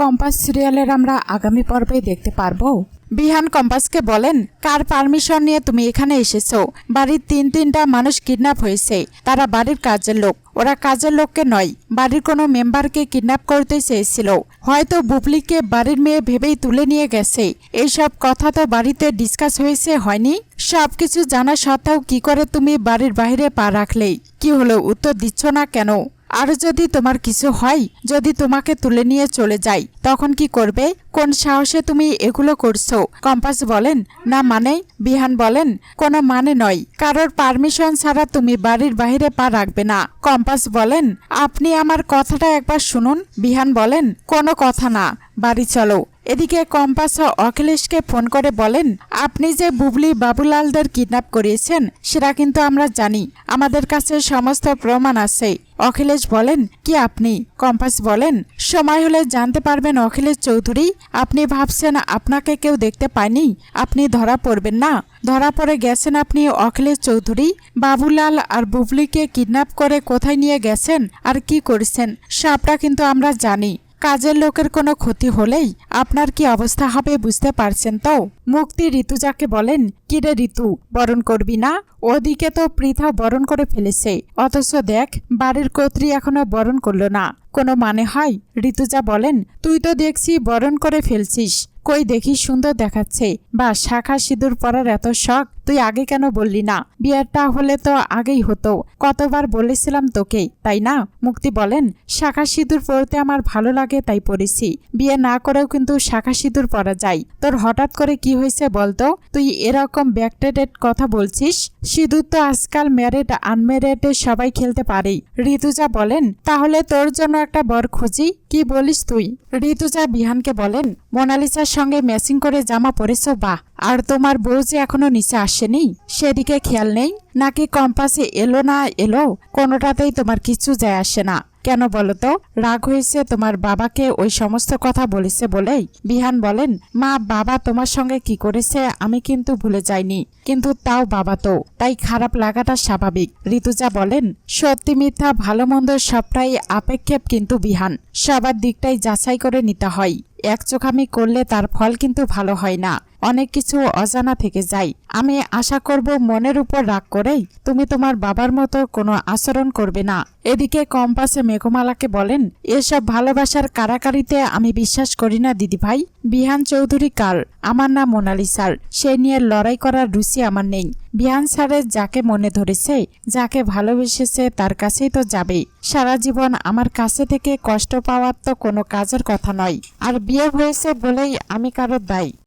Compass সিরিয়ালের আমরা আগামী পর্বে দেখতে পারব। বিহান কম্পাসকে বলেন, কার পারমিশন নিয়ে তুমি এখানে এসেছ? বাড়ির তিন তিনটা মানুষ কিডন্যাপ হয়েছে। তারা বাড়ির কাজের লোক। ওরা কাজের লোককে নয়, বাড়ির কোনো মেম্বারকে কিডন্যাপ করতে চেয়েছিল। হয়তো বুবলিকে বাড়ির মেয়ে ভেবেই তুলে নিয়ে গেছে। এইসব কথা তো বাড়িতে ডিসকাস হয়েছে, হয়নি? সব কিছু জানা সত্ত্বেও কি করে তুমি বাড়ির বাইরে পা রাখলেই? কি হলো? উত্তর দিচ্ছ না কেন? আর যদি তোমার কিছু হয়, যদি তোমাকে তুলে নিয়ে চলে যাই, তখন কি করবে? কোন সাহসে তুমি এগুলো করছ? কম্পাস বলেন, না মানে? বিহান বলেন, কোনো মানে নয়। কারোর পারমিশন ছাড়া তুমি বাড়ির বাইরে পা রাখবে না। কম্পাস বলেন, আপনি আমার কথাটা একবার শুনুন। বিহান বলেন, কোনো কথা না, বাড়ি চলো। এদিকে কম্পাস ও অখিলেশকে ফোন করে বলেন, আপনি যে বুবলি বাবুলালদের কিডন্যাপ করিয়েছেন, সেটা কিন্তু আমরা জানি। আমাদের কাছে সমস্ত প্রমাণ আছে। অখিলেশ বলেন, কি আপনি? কম্পাস বলেন, সময় হলে জানতে পারবেন অখিলেশ চৌধুরী, আপনি ভাবছেন আপনাকে কেউ দেখতে পায়নি? আপনি ধরা পড়বেন না। ধরা পড়ে গেছেন আপনি অখিলেশ চৌধুরী, বাবুলাল আর বুবলিকে কিডন্যাপ করে কোথায় নিয়ে গেছেন? আর কি করেছেন? সাপটা কিন্তু আমরা জানি। কাজের লোকের কোনো ক্ষতি হলেই আপনার কি অবস্থা হবে বুঝতে পারছেন তো? মুক্তি ঋতুজাকে বলেন, কিরে ঋতু, বরণ করবি না? ওদিকে তো পৃথা বরণ করে ফেলেছে। অথচ দেখ, বাড়ির কর্ত্রী এখনও বরণ করল না। কোনো মানে হয়? ঋতুজা বলেন, তুই তো দেখছি বরণ করে ফেলছিস। কই দেখি সুন্দর দেখাচ্ছে। বা শাখা সিঁদুর পরার এত শখ তুই আগে কেন বললি না? বিয়েটা হলে তো আগেই হতো। কতবার বলেছিলাম তোকে, তাই না? মুক্তি বলেন, শাখা সিঁদুর পরতে আমার ভালো লাগে, তাই পরেছি। বিয়ে না করেও কিন্তু শাখা সিঁদুর পরা যায়। তোর হঠাৎ করে কি হয়েছে বলতো তুই এরকম ব্যাকটেডেড কথা বলছিস? সিঁদুর তো আজকাল ম্যারেড, আনম্যারেড সবাই খেলতে পারে। ঋতুজা বলেন, তাহলে তোর জন্য একটা বর খুঁজি? কি বলিস তুই? ঋতুজা বিহানকে বলেন, মোনালিসার সঙ্গে ম্যাচিং করে জামা পরেছো, বাহ! আর তোমার বউ যে এখনও নিচে আসেনি, সেদিকে খেয়াল নেই? নাকি কম্পাসে এলো না এলো? কোনোটাতেই তোমার কিছু যায় আসে না। কেন বলো তো? রাগ হয়েছে তোমার বাবাকে ওই সমস্ত কথা বলেছে বলেই। বিহান বলেন, মা, বাবা তোমার সঙ্গে কি করেছে আমি কিন্তু ভুলে যাইনি। কিন্তু তাও বাবা তো, তাই খারাপ লাগাটা স্বাভাবিক। ঋতুজা বলেন, সত্যি মিথ্যা ভালো মন্দ সবটাই আপেক্ষেপ কিন্তু বিহান। সবার দিকটাই যাচাই করে নিতে হয়। এক চোখামি করলে তার ফল কিন্তু ভালো হয় না। অনেক কিছু অজানা থেকে যায়। আমি আশা করব মনের উপর রাগ করেই তুমি তোমার বাবার মতো কোনো আচরণ করবে না। এদিকে কম্পাসে মেঘমালাকে বলেন, এসব ভালোবাসার কারাকারিতে আমি বিশ্বাস করি না দিদিভাই বিহান চৌধুরী কার? আমার নাম মোনালি স্যার। সে নিয়ে লড়াই করার রুচি আমার নেই। বিহান স্যারের যাকে মনে ধরেছে, যাকে ভালোবেসেছে তার কাছেই তো যাবে সারা জীবন আমার কাছে থেকে কষ্ট পাওয়ার তো কোনো কাজের কথা নয়। আর বিয়ে হয়েছে বলেই আমি কারও দায়ী।